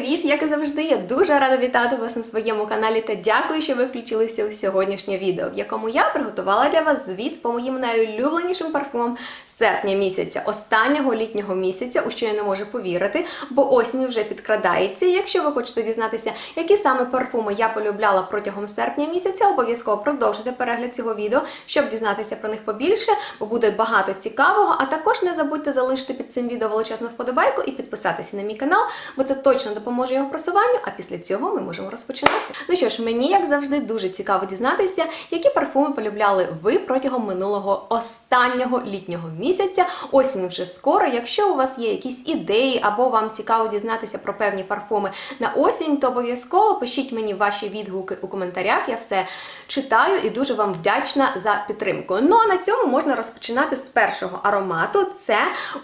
привіт! Як і завжди, я дуже рада вітати вас на своєму каналі та дякую, що ви включилися у сьогоднішнє відео, в якому я приготувала для вас звіт по моїм найулюбленішим парфумам серпня місяця, останнього літнього місяця, у що я не можу повірити, бо осінь вже підкрадається. Якщо ви хочете дізнатися, які саме парфуми я полюбляла протягом серпня місяця, обов'язково продовжуйте перегляд цього відео, щоб дізнатися про них побільше, бо буде багато цікавого. А також не забудьте залишити під цим відео величезну вподобайку і підписатися на мій канал, бо це точно допоможе його просуванню. А після цього ми можемо розпочинати. Ну що ж, мені як завжди дуже цікаво дізнатися, які парфуми полюбляли ви протягом минулого останнього літнього місяця. Осінь вже скоро. Якщо у вас є якісь ідеї або вам цікаво дізнатися про певні парфуми на осінь, то обов'язково пишіть мені ваші відгуки у коментарях. Я все читаю і дуже вам вдячна за підтримку. Ну а на цьому можна розпочинати з першого аромату. Це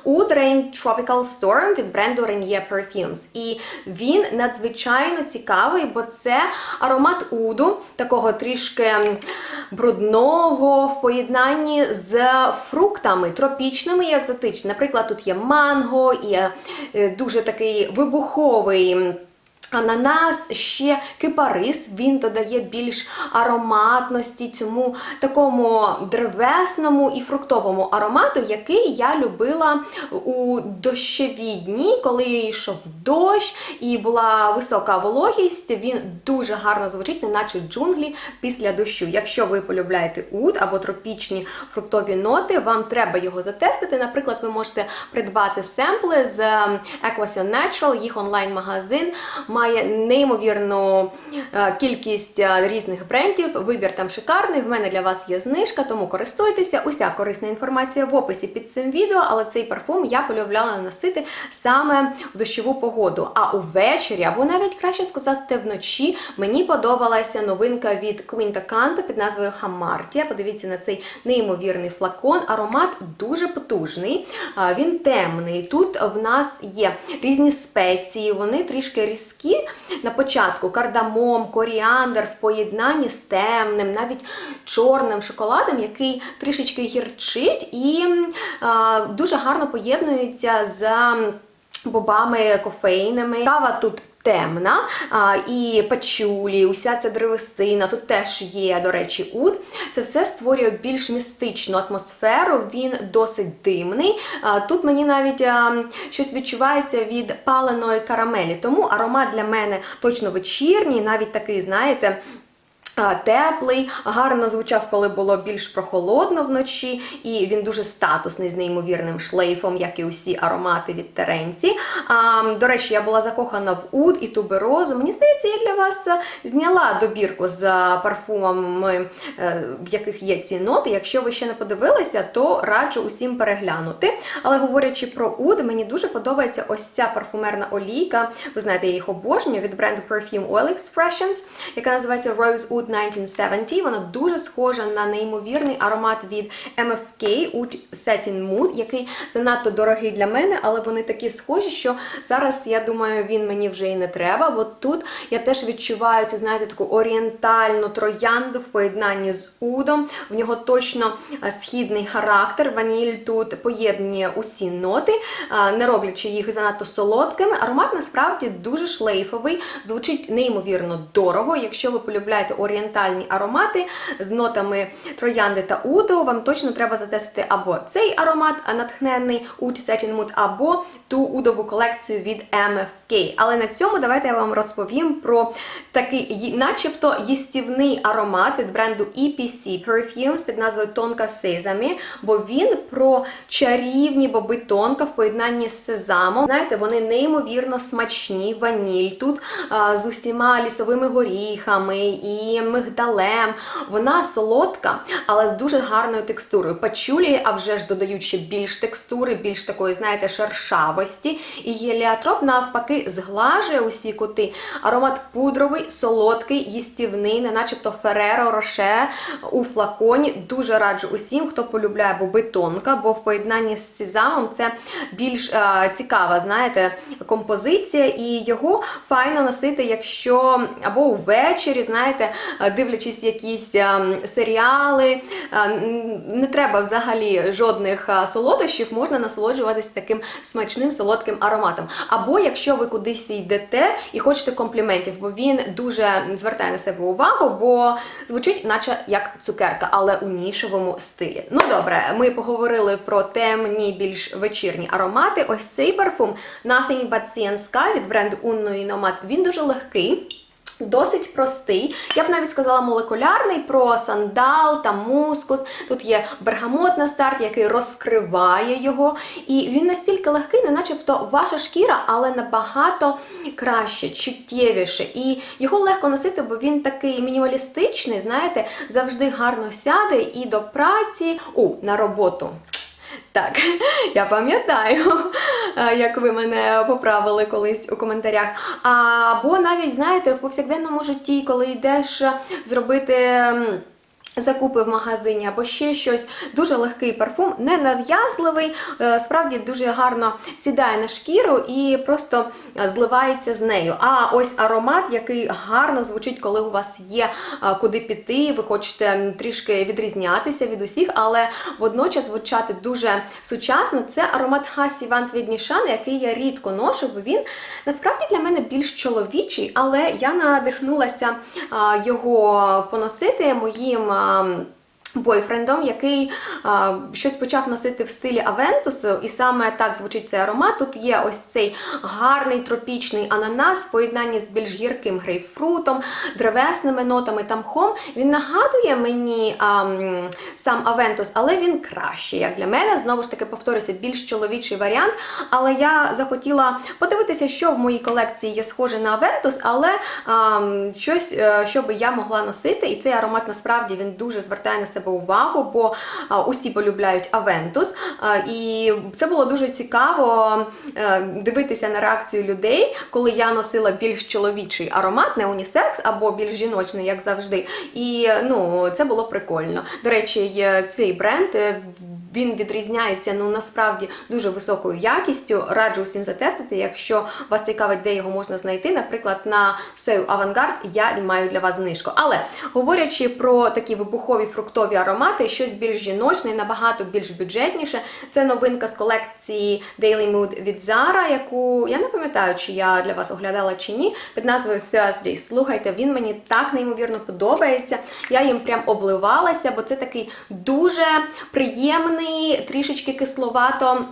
Oud Rain Tropical Storm від бренду Renier Perfumes. І він надзвичайно цікавий, бо це аромат уду, такого трішки брудного в поєднанні з фруктами тропічними і екзотичними. Наприклад, тут є манго і е, дуже такий вибуховий. Ананас, ще кипарис, він додає більш ароматності цьому такому древесному і фруктовому аромату, який я любила у дощові дні, коли йшов дощ і була висока вологість. Він дуже гарно звучить, неначе джунглі після дощу. Якщо ви полюбляєте уд або тропічні фруктові ноти, вам треба його затестити. Наприклад, ви можете придбати семпли з Equation Natural, їх онлайн-магазин має неймовірну е, кількість е, різних брендів. Вибір там шикарний. В мене для вас є знижка, тому користуйтеся. Уся корисна інформація в описі під цим відео, але цей парфум я полюбляла носити саме в дощову погоду. А увечері, або навіть краще сказати, вночі мені подобалася новинка від Quinta Canto під назвою Hamartia. Подивіться на цей неймовірний флакон. Аромат дуже потужний, він темний. Тут в нас є різні спеції, вони трішки різкі. На початку кардамом, коріандр в поєднанні з темним, навіть чорним шоколадом, який трішечки гірчить і а, дуже гарно поєднується з бобами кофейними. Кава тут темна, а, і пачулі, уся ця древесина, тут теж є, до речі, уд. Це все створює більш містичну атмосферу, він досить димний. А, тут мені навіть а, щось відчувається від паленої карамелі, тому аромат для мене точно вечірній, навіть такий, знаєте, Теплий, гарно звучав, коли було більш прохолодно вночі, і він дуже статусний з неймовірним шлейфом, як і усі аромати від Теренці. А, До речі, я була закохана в уд і туберозу. Мені здається, я для вас зняла добірку з парфумами, е, в яких є ці ноти. Якщо ви ще не подивилися, то раджу усім переглянути. Але говорячи про уд, мені дуже подобається ось ця парфумерна олійка. Ви знаєте, я їх обожнюю від бренду Perfume Oil Expressions, яка називається Rose Oud 1970. Вона дуже схожа на неймовірний аромат від MFK Oud Satin Mood, який занадто дорогий для мене, але вони такі схожі, що зараз, я думаю, він мені вже і не треба. Бо тут я теж відчуваю цю, знаєте, таку орієнтальну троянду в поєднанні з удом. В нього точно е, східний характер. Ваніль тут поєднує усі ноти, е, не роблячи їх занадто солодкими. Аромат насправді дуже шлейфовий, звучить неймовірно дорого. Якщо ви полюбляєте орієнтальні аромати з нотами троянди та уду, вам точно треба затестити або цей аромат натхненний Oud Satin Mood, або ту удову колекцію від MFK. Але на цьому давайте я вам розповім про такий, начебто, їстівний аромат від бренду EPC Perfumes під назвою Тонка Sesame, бо він про чарівні боби тонка в поєднанні з сезамом. Знаєте, вони неймовірно смачні, ваніль тут а, з усіма лісовими горіхами і мигдалем. Вона солодка, але з дуже гарною текстурою. Пачулі, а вже ж додають ще більш текстури, більш такої, знаєте, шершавості. І геліотроп навпаки зглажує усі кути. Аромат пудровий, солодкий, їстівний, не начебто Фереро Роше у флаконі. Дуже раджу усім, хто полюбляє боби тонка, бо в поєднанні з сезамом це більш е, цікава, знаєте, композиція, і його файно носити, якщо або увечері, знаєте, дивлячись якісь серіали. Не треба взагалі жодних солодощів, можна насолоджуватись таким смачним солодким ароматом. Або якщо ви кудись йдете і хочете компліментів, бо він дуже звертає на себе увагу, бо звучить, наче як цукерка, але у нішевому стилі. Ну добре, ми поговорили про темні, більш вечірні аромати. Ось цей парфум Nothing But Sea and Sky від бренду Unno Nomad, Він дуже легкий. Досить простий, я б навіть сказала молекулярний про сандал та мускус. Тут є бергамот на старті, який розкриває його. І він настільки легкий, не начебто ваша шкіра, але набагато краще, чуттєвіше. І його легко носити, бо він такий мінімалістичний, знаєте, завжди гарно сяде і до праці, у, на роботу. Так, я пам'ятаю, як ви мене поправили колись у коментарях. Або навіть, знаєте, в повсякденному житті, коли йдеш зробити. Закупи в магазині або ще щось. Дуже легкий парфум, не нав'язливий, е, справді дуже гарно сідає на шкіру і просто е, зливається з нею. А ось аромат, який гарно звучить, коли у вас є е, куди піти, ви хочете трішки відрізнятися від усіх, але водночас звучати дуже сучасно. Це аромат Хасі Вант від який я рідко ношу, бо він насправді для мене більш чоловічий, але я надихнулася його поносити моїм. А, Бойфрендом, який а, щось почав носити в стилі Авентусу, і саме так звучить цей аромат. Тут є ось цей гарний тропічний ананас в поєднанні з більш гірким грейпфрутом, древесними нотами та мхом. Він нагадує мені а, сам Авентус, але він кращий, як для мене. Знову ж таки, повторюся, більш чоловічий варіант. Але я захотіла подивитися, що в моїй колекції є схоже на Авентус, але а, щось, е, що би я могла носити. І цей аромат насправді він дуже звертає на себе увагу, бо усі полюбляють Авентус. І це було дуже цікаво е, дивитися на реакцію людей, коли я носила більш чоловічий аромат, не унісекс або більш жіночний, як завжди. І ну, це було прикольно. До речі, цей бренд. Він відрізняється ну насправді дуже високою якістю. Раджу усім затестити. Якщо вас цікавить, де його можна знайти, наприклад, на Сою Авангард я маю для вас знижку. Але говорячи про такі вибухові фруктові аромати, щось більш жіночне, набагато більш бюджетніше. Це новинка з колекції Daily Mood від Zara, яку я не пам'ятаю, чи я для вас оглядала чи ні, під назвою Thursday. Слухайте, він мені так неймовірно подобається. Я їм прям обливалася, бо це такий дуже приємний, трішечки кисловато.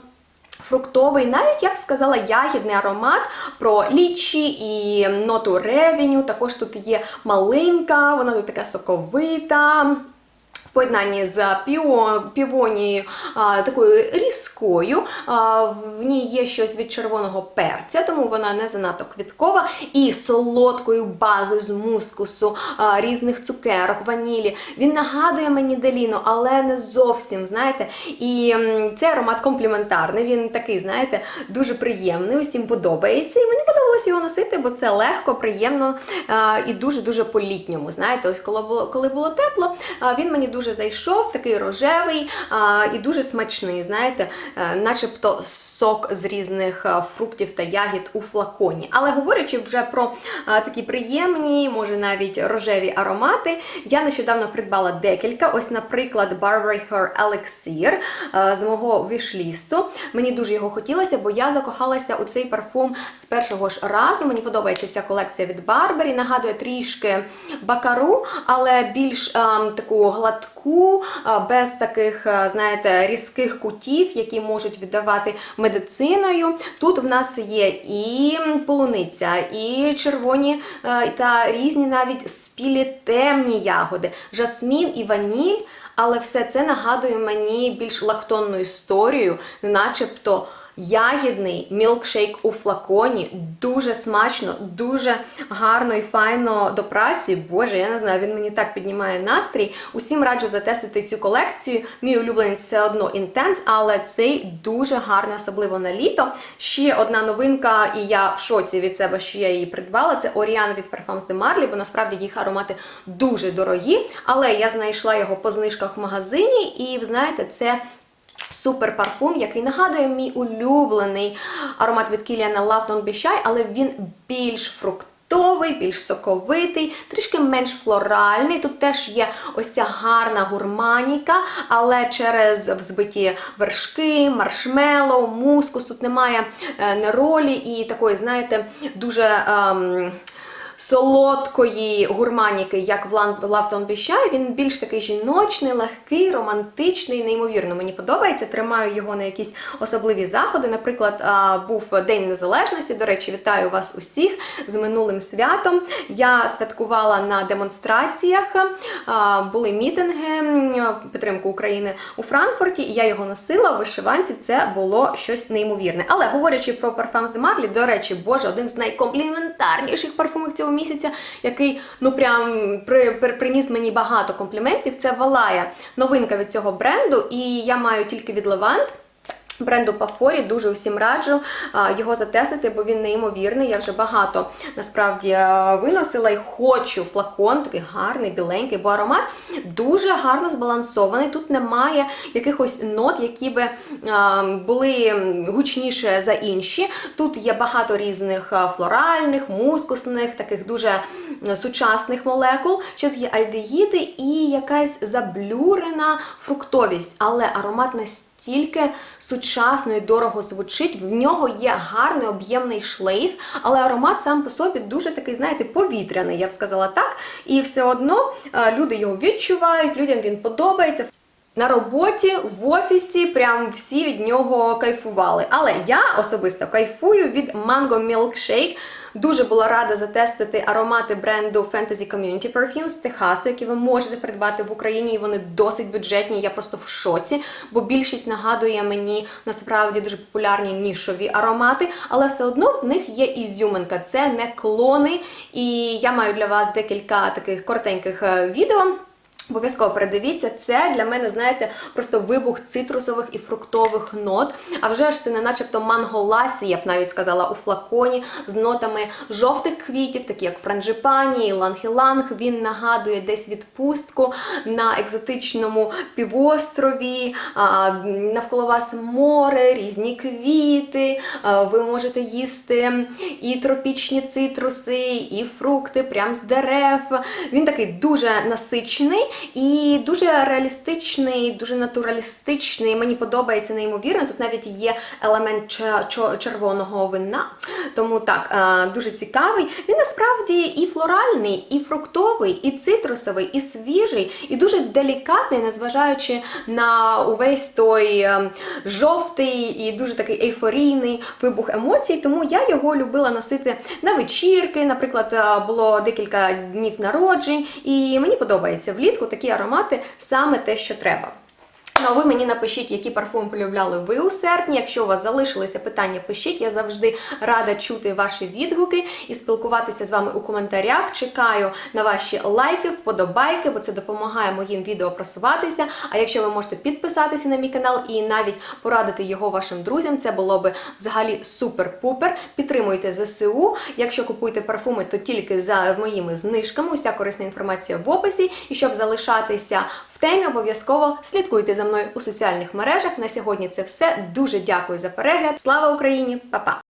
Фруктовий, навіть я б сказала, ягідний аромат про лічі і ноту ревеню. Також тут є малинка, вона тут така соковита. Поєднанні з півонією такою різкою. В ній є щось від червоного перця, тому вона не занадто квіткова. І солодкою базою з мускусу, різних цукерок, ванілі. Він нагадує мені Деліну, але не зовсім, знаєте. І цей аромат компліментарний. Він такий, знаєте, дуже приємний, усім подобається. І мені подобалось його носити, бо це легко, приємно і дуже-дуже по-літньому. Знаєте, ось коли було, коли було тепло, він мені дуже зайшов, такий рожевий а, і дуже смачний, знаєте, е, начебто сок з різних е, фруктів та ягід у флаконі. Але говорячи вже про а, такі приємні, може навіть рожеві аромати, я нещодавно придбала декілька. Ось, наприклад, Burberry Her Elixir е, з мого вішлісту. Мені дуже його хотілося, бо я закохалася у цей парфум з першого ж разу. Мені подобається ця колекція від Burberry. Нагадує трішки бакару, але більш ем, таку гладку, е, без таких, знаєте, різких кутів, які можуть віддавати медициною. Тут в нас є і полуниця, і червоні та різні навіть спілі темні ягоди, жасмін і ваніль. Але все це нагадує мені більш лактонну історію, начебто ягідний мілкшейк у флаконі. Дуже смачно, дуже гарно і файно до праці. Боже, я не знаю, він мені так піднімає настрій. Усім раджу затестити цю колекцію. Мій улюбленець все одно інтенс, але цей дуже гарний, особливо на літо. Ще одна новинка, і я в шоці від себе, що я її придбала. Це Оріан від Parfums de Marly, бо насправді їх аромати дуже дорогі. Але я знайшла його по знижках в магазині, і ви знаєте, це. Супер парфум, який нагадує мій улюблений аромат від Kilian Love Don't Be Shy, але він більш фруктовий більш соковитий, трішки менш флоральний. Тут теж є ось ця гарна гурманіка, але через взбиті вершки, маршмеллоу, мускус. Тут немає е, неролі і такої, знаєте, дуже. ем, солодкої гурманіки, як в Лавтон Біщай. Він більш такий жіночний, легкий, романтичний, неймовірно. Мені подобається. Тримаю його на якісь особливі заходи. Наприклад, був День Незалежності. До речі, вітаю вас усіх з минулим святом. Я святкувала на демонстраціях, були мітинги в підтримку України у Франкфурті, і я його носила в вишиванці. Це було щось неймовірне. Але говорячи про парфам з Демарлі, до речі, боже, один з найкомпліментарніших парфумів цього місяця, який ну прям при, при- приніс мені багато компліментів. Це Валая, новинка від цього бренду, і я маю тільки від Левант. Бренду Пафорі дуже усім раджу його затестити, бо він неймовірний. Я вже багато насправді виносила і хочу флакон, такий гарний, біленький, бо аромат дуже гарно збалансований. Тут немає якихось нот, які би були гучніше за інші. Тут є багато різних флоральних, мускусних, таких дуже сучасних молекул. Тут є альдегіди і якась заблюрена фруктовість, але аромат настільки сучасно і дорого звучить. В нього є гарний об'ємний шлейф, але аромат сам по собі дуже такий, знаєте, повітряний, я б сказала так. І все одно е, люди його відчувають, людям він подобається. На роботі, в офісі, прям всі від нього кайфували. Але я особисто кайфую від Mango Milkshake. Дуже була рада затестити аромати бренду Fantasy Community Perfume з Техасу, які ви можете придбати в Україні, і вони досить бюджетні. Я просто в шоці, бо більшість нагадує мені насправді дуже популярні нішові аромати, але все одно в них є ізюминка. Це не клони. І я маю для вас декілька таких коротеньких е, відео. Обов'язково передивіться, це для мене, знаєте, просто вибух цитрусових і фруктових нот. А вже ж це не начебто манголасі, я б навіть сказала, у флаконі з нотами жовтих квітів, такі як франжипані, ланг-іланг. Він нагадує десь відпустку на екзотичному півострові, навколо вас море, різні квіти. Ви можете їсти і тропічні цитруси, і фрукти прямо з дерев. Він такий дуже насичений і дуже реалістичний, дуже натуралістичний. Мені подобається неймовірно. Тут навіть є елемент червоного вина. Тому так, е, дуже цікавий. Він насправді і флоральний, і фруктовий, і цитрусовий, і свіжий, і дуже делікатний, незважаючи на увесь той е, жовтий і дуже такий ейфорійний вибух емоцій. Тому я його любила носити на вечірки. Наприклад, е, було декілька днів народжень, і мені подобається влітку такі аромати саме те, що треба. Ну, а ви мені напишіть, які парфуми полюбляли ви у серпні. Якщо у вас залишилися питання, пишіть. Я завжди рада чути ваші відгуки і спілкуватися з вами у коментарях. Чекаю на ваші лайки, вподобайки, бо це допомагає моїм відео просуватися. А якщо ви можете підписатися на мій канал і навіть порадити його вашим друзям, це було би взагалі супер-пупер. Підтримуйте ЗСУ. Якщо купуєте парфуми, то тільки за моїми знижками. Уся корисна інформація в описі. І щоб залишатися в темі, обов'язково слідкуйте за мною у соціальних мережах. На сьогодні це все. Дуже дякую за перегляд. Слава Україні! Па-па!